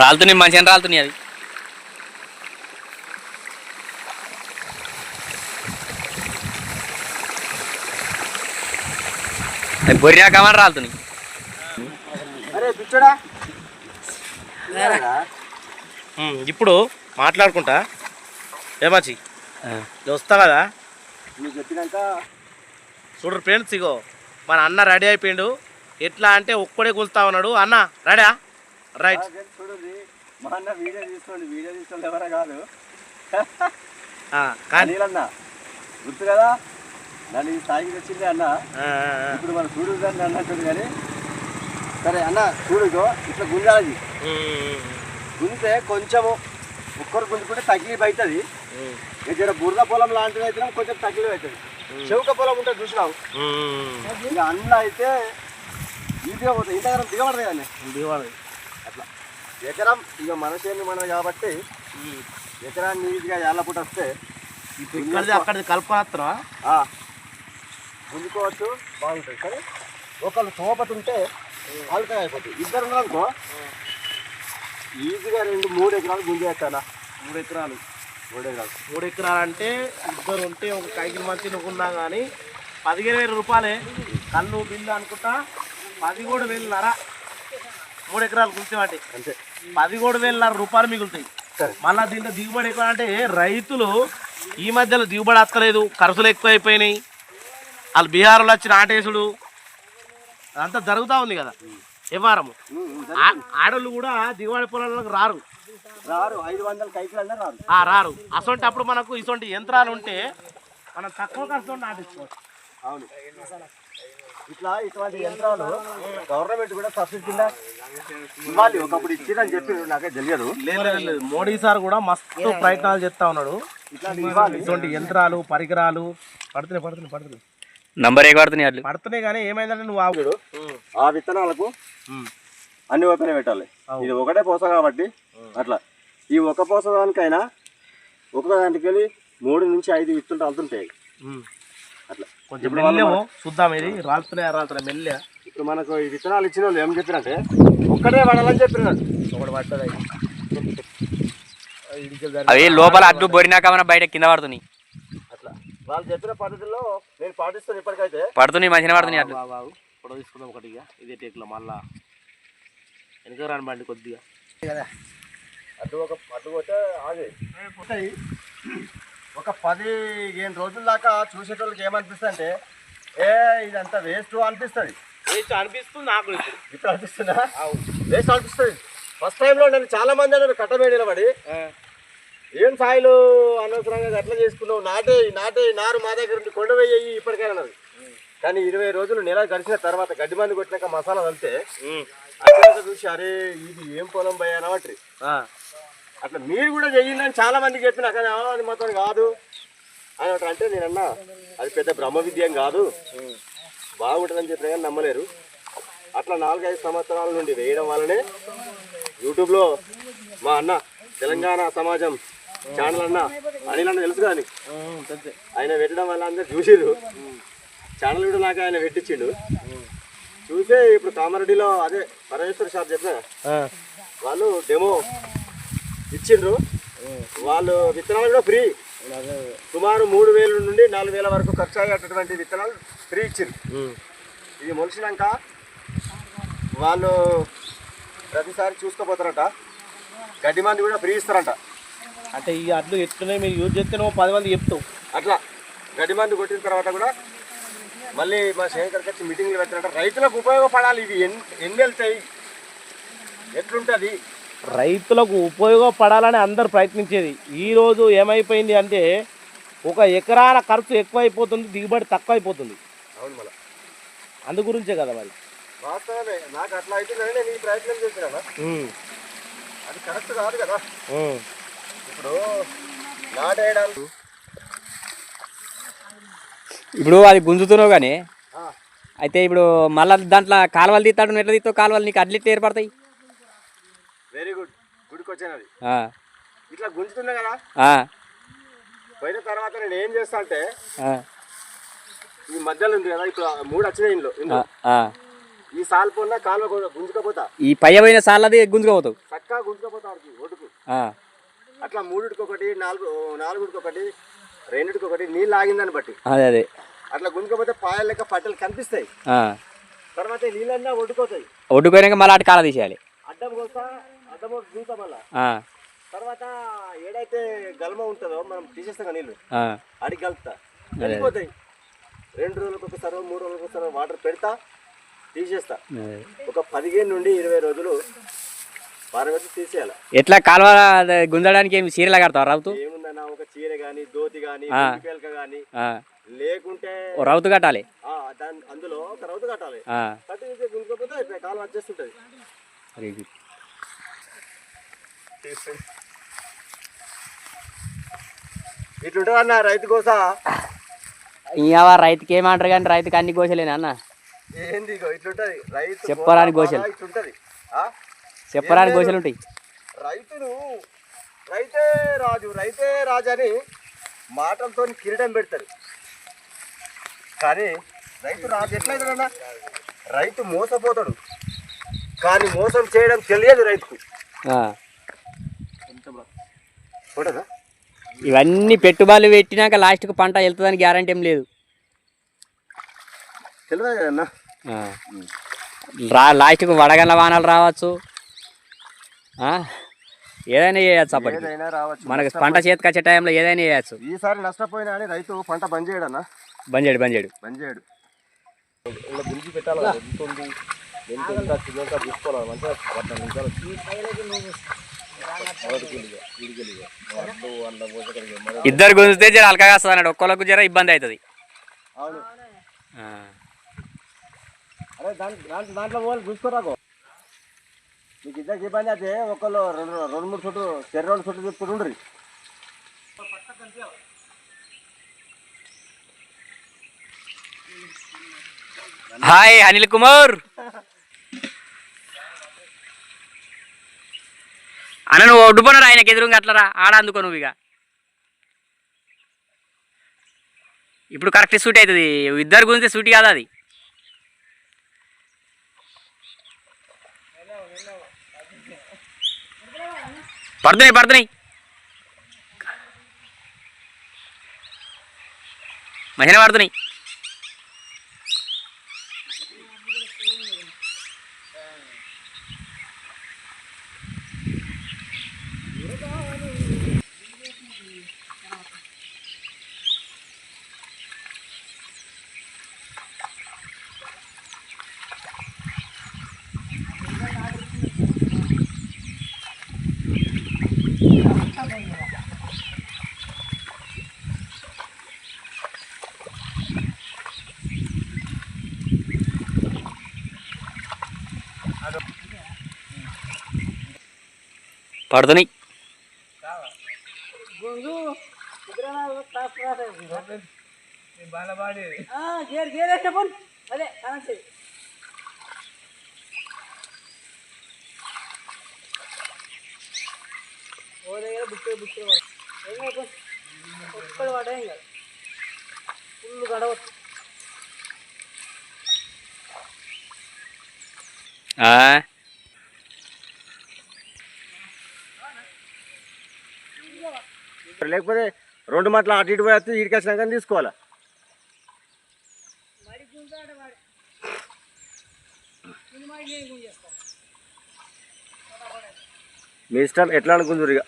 రాలుతున్నాయి మంచిగా రాలుతున్నాయి అది అది బొరినా కమని రాలుతున్నాయి. ఇప్పుడు మాట్లాడుకుంటా. ఏమాచి వస్తా కదా? చూడరు ఫ్రెండ్స్ ఇగో. మన అన్న రెడీ అయిపోయిండు. ఎట్లా అంటే ఒక్కడే కూలుతా ఉన్నాడు. అన్న రెడీ రైట్ చూడండి. మా అన్న వీడియో తీసుకోండి. వీడియో తీసుకోండి ఎవరా కాదు. అన్న గుర్తు కదా? నన్ను ఈ స్థాయికి వచ్చింది అన్న. ఇప్పుడు మన చూడు దాన్ని అన్నట్టుంది కానీ సరే అన్న చూడుగో ఇట్లా గుంజాలి. గుంజితే కొంచెము ఒక్కరు గుంజుకుంటే తగిలి అవుతుంది ఇక్కడ బురద పొలం లాంటిది అయితే కొంచెం తగిలి అవుతుంది చెవుక పొలం ఉంటే చూసినావు? ఇక అన్న అయితే ఈజీగా పోతుంది ఇంతకరం దిగబడదు కానీ ఉమ్. అట్లా. ఎకరం ఇక మనసేమి మనం కాబట్టి. ఎకరాన్ని ఈజీగా ఏళ్ళపుట వస్తే ఇప్పుడు ఇక్కడిది అక్కడిది కలుపుకొస్తున్నావా ఆ, గుంజుకోవచ్చు బాగుంటుంది. కానీ ఒకళ్ళు తోపతుంటే అల్కగా అయిపోతుంది. ఇద్దరు ఉన్నారనుకో ఈజీగా రెండు మూడు ఎకరాలు గుంజేస్తానా మూడు ఎకరాలు. మూడు ఎకరాలు. మూడు ఎకరాలు అంటే ఇద్దరు ఉంటే ఒక కైకిల మంచి నువ్వున్నా కానీ పదిహేను వేల రూపాయలే. కళ్ళు బిల్లు అనుకుంటా పదిహేడు వేలున్నర. మూడు ఎకరాలు గుంచామంటే అంతే. పదిహేడు వేలున్నర రూపాయలు మిగులుతాయి. మళ్ళీ దీంట్లో దిగుబడి ఎక్కువ అంటే రైతులు ఈ మధ్యలో దిగుబడి వస్తలేదు ఖర్చులు ఎక్కువ అయిపోయినాయి వాళ్ళు బీహార్లో వచ్చి నాటేసుడు అదంతా జరుగుతూ ఉంది కదా. వ్యవహారము ఆడోళ్ళు కూడా దిగుబడి పొలాలకు రారు. రారు ఐదు వందల రారు. అసొంటి అప్పుడు మనకు ఇసొంటి యంత్రాలు ఉంటే మనం తక్కువ ఖర్చుతో నాటించుకోవచ్చు అవును. ఇట్లా ఇటువంటి యంత్రాలు గవర్నమెంట్ కూడా సబ్సిడీ కింద ఇవ్వాలి. ఒకప్పుడు ఇచ్చిందని చెప్పి నాకే తెలియదు. లేదు మోడీ సార్ కూడా మస్తు ప్రయత్నాలు చేస్తా ఉన్నాడు. ఇట్లాంటి ఇవ్వాలి. ఇటువంటి యంత్రాలు పరికరాలు పడుతున్నాయి పడుతున్నాయి పడుతున్నాయి. నంబర్ ఏ పడుతున్నాయి అట్లు పడుతున్నాయి కానీ ఏమైందంటే నువ్వు ఆగు. చూడు ఆ విత్తనాలకు. అన్ని ఓపెన్ పెట్టాలి. ఇది ఒకటే పోస కాబట్టి అట్లా. ఈ ఒక పోస దానికైనా ఒక దానికి వెళ్ళి మూడు నుంచి ఐదు విత్తులు. అట్లా కొంచెం మెల్లెమో చూద్దాం ఇది. రాలుతున్నాయా రాలుతున్నాయి మెల్లె ఇప్పుడు మనకు ఈ విత్తనాలు ఇచ్చిన వాళ్ళు ఏం చెప్పినంటే ఒక్కటే పడాలని చెప్పినాడు ఒకటి పడ్డది అవి లోపల అడ్డు బొరినా కమన బయట కింద పడుతున్నాయి. అట్లా. వాళ్ళు చెప్పిన పద్ధతిలో నేను పాటిస్తాను ఇప్పటికైతే. పడుతున్నాయి మంచిగా పడుతున్నాయి అట్లు. బాబు ఫోటో తీసుకుందాం ఒకటి ఇక. ఇదే టేక్లో మళ్ళా. వెనక రాని బండి కొద్దిగా. అడ్డు ఒక అడ్డు పోతే ఆగే. ఒక పదిహేను రోజుల దాకా చూసేటోళ్ళకి ఏమనిపిస్తుంది అంటే ఏ ఇదంతా వేస్ట్ అనిపిస్తుంది. వేస్ట్ అనిపిస్తుంది నాకు ఇప్పుడు. అనిపిస్తుందా? వేస్ట్ అనిపిస్తుంది. ఫస్ట్ టైంలో నేను చాలా మంది అన్నారు కట్టబడి నిలబడి ఏం సాయిలు అనవసరంగా అట్లా చేసుకున్నావు? నాటే నాటే నారు మా దగ్గర ఉండి కొండ వేయి ఇప్పటికైనా కానీ ఇరవై రోజులు నెల గడిచిన తర్వాత గడ్డి మంది కొట్టినాక మసాలా వెళ్తే అక్కడ చూసి అరే ఇది ఏం పొలం పోయానా అంటే అట్లా మీరు కూడా చెయ్యండి అని చాలా మందికి చెప్పిన కానీ "ఆ, అది మొత్తం కాదు. అని ఒకటి అంటే నేనన్నా అది పెద్ద బ్రహ్మ విద్యం కాదు. బాగుంటుందని చెప్పిన కానీ నమ్మలేరు. అట్లా నాలుగైదు సంవత్సరాల నుండి వేయడం వల్లనే యూట్యూబ్లో మా అన్న తెలంగాణ సమాజం ఛానల్ అన్న అనిల్ అన్న తెలుసు కానీ? ఆయన పెట్టడం వల్ల అందరు చూసిర్రు. ఛానల్ కూడా నాకు ఆయన పెట్టించిండు చూసే ఇప్పుడు కామారెడ్డిలో అదే పరమేశ్వర షాప్ చెప్పిన? వాళ్ళు డెమో ఇచ్చిండ్రు. వాళ్ళు విత్తనాలు కూడా ఫ్రీ. సుమారు మూడు వేల నుండి నాలుగు వేల వరకు ఖర్చు అయ్యేటటువంటి విత్తనాలు ఫ్రీ ఇచ్చిండ్రు. ఇది మొలిసినాక వాళ్ళు ప్రతిసారి చూసుకోపోతారంట. గడ్డి మంది కూడా ఫ్రీ ఇస్తారంట. అంటే ఈ అడ్లు ఎట్లున్నాయి మీరు యూజ్ చేస్తే నువ్వు పది మంది చెప్తావు. అట్లా గడ్డి మంది కొట్టిన తర్వాత కూడా మళ్ళీ మా శేఖర్ వచ్చి మీటింగ్లు పెట్టినట్టు రైతులకు ఉపయోగపడాలి. ఇవి ఎన్ని ఎన్ని వెళ్తాయి? ఎట్లుంటుంది? రైతులకు ఉపయోగపడాలని అందరు ప్రయత్నించేది. ఈ రోజు ఏమైపోయింది అంటే ఒక ఎకరాల ఖర్చు ఎక్కువైపోతుంది దిగుబడి తక్కువ అయిపోతుంది అవును మళ్ళీ. అందు గురించే కదా మరి. వాస్తవమే నాకు అట్లా అవుతుందని నేను ఈ ప్రయత్నం చేసినా అది కరెక్ట్ కాదు కదా. ఇప్పుడు నాటేయడానికి ఇప్పుడు అది గుంజుతున్నావు కానీ ఆ, అయితే ఇప్పుడు మళ్ళీ దాంట్లో కాలువలు తీస్తాడు ఎట్లా తీస్తావు కాలువలు? నీకు అడ్లు ఎట్లా ఏర్పడతాయి? వెరీ గుడ్ గుడికి వచ్చినది ఇట్లా గుంజుతున్నా కదా? పోయిన తర్వాత నేను ఏం చేస్తా అంటే ఈ మధ్యలో ఉంది కదా ఇప్పుడు మూడు వచ్చినాయి ఇంట్లో. ఈ సాల్ పొన్న కాలువ గుంజుకపోతా. ఈ పయ్య పోయిన సార్లు అది గుంజుకోపోతావు. చక్కగా గుంజుకపోతా ఆ, అట్లా మూడిటికి ఒకటి నాలుగు నాలుగుడికి ఒకటి ఒకటి నీళ్ళు ఆగిందని బట్టి. అదే అదే. అట్లా గుంజకపోతే పాయలు లెక్క పట్టెలు కనిపిస్తాయి. తర్వాత నీళ్ళన్నా ఒడ్డుకోతాయి. ఒడ్డుకోయినాక మళ్ళీ అటు కాల తీసేయాలి. అడ్డం కోస్తా తర్వాత ఏడైతే గల్మ ఉంటుందో మనం తీసేస్తాం నీళ్ళు అడిగి కలుపుతా వెళ్ళిపోతాయి. రెండు రోజులకు ఒకసారి మూడు రోజులకు ఒకసారి వాటర్ పెడతా తీసేస్తా. ఒక పదిహేను నుండి ఇరవై రోజులు వారం వచ్చి తీసేయాలి. ఎట్లా కాలువ గుంజడానికి ఏమి చీరలా కడతావు రౌతు? ఏముందన్నా ఒక చీర కానీ దోతి ఆ. పేలక ఆ, లేకుంటే రౌతు కట్టాలి. అందులో ఒక రౌతు కట్టాలి. కట్టి తీసి గుంజుకోకపోతే అయిపోయి కాలం వచ్చేస్తుంటది ఇట్లుంటుంది అన్న రైతు కోస ఇంకా రైతుకి ఏమంటారు కానీ రైతుకి అన్ని కోసలేనా అన్న? ఏంది ఇట్లుంటది. రైతు చెప్పరాని గోసెలు. ఇట్లుంటది. ఆ? చెప్పరాని. గోసలు ఉంటాయి రైతును రైతే రాజు రైతే రాజు అని మాటలతో కిరీటం పెడతారు. కానీ రైతు రాజు ఎట్లయితాడన్నా రైతు మోసపోతాడు. కానీ మోసం చేయడం తెలియదు రైతుకు. ఉంటుందా ఇవన్నీ పెట్టుబడులు పెట్టినాక లాస్ట్కి పంట వెళ్తుందని గ్యారంటీ ఏం లేదు తెలియదు కదన్నా ఆ. రా లాస్ట్కి వడగండ్ల వానలు రావచ్చు ఆ? ఏదైనా చేయొచ్చు అప్పటికి ఏదైనా రావచ్చు మనకి పంట చేతికి వచ్చే టైంలో ఏదైనా చేయొచ్చు ఈసారి నష్టపోయినా అని రైతు పంట బంద్ చేయడన్నా బంజాడు బంజాడు బంద్ చేయడు ఇలా గురించి పెట్టాలి కదా, ఎంత ఉంది ఎంత ఎంత చిన్నగా చూసుకోవాలి మంచిగా పద్నాలుగు నిమిషాలు ఇద్దరు గుంజితే జర అలకగా వస్తుంది అన్నాడు. ఒక్కొక్కరికి జర ఇబ్బంది అవుతుంది దాంట్లో చూసుకోరాకో. మీకు ఇద్దరికి ఇబ్బంది అయితే ఒకళ్ళు రెండు రెండు మూడు చుట్టూ చెర్ర రెండు చుట్టూ తిప్పుకుంటుండ్రి హాయ్ అనిల్ కుమార్. అన్న నువ్వు ఒడ్డుపోనరా ఆయనకి ఎదురుగా అట్లరా? ఆడ అందుకో నువ్వు ఇక. ఇప్పుడు కరెక్ట్ సూట్ అవుతుంది. ఇద్దరు గురించి సూట్ కాదు అది? పడుతున్నాయి పడుతున్నాయి. మహిళ పడుతున్నాయి. पढ़ता नहीं ಬಿಟ್ಟು ಬಿಟ್ಟು ಒಕ್ಕಳು ಒಡೆ ಹಿಂಗೆ ಫುಲ್ ಗಡ ಒತ್ತು లేకపోతే రెండు మాటలు అటు ఇటు పోతే ఇటుకి వచ్చినాక తీసుకోవాలా? మీ ఇష్టం ఎట్లా అనుకుందరు ఇక.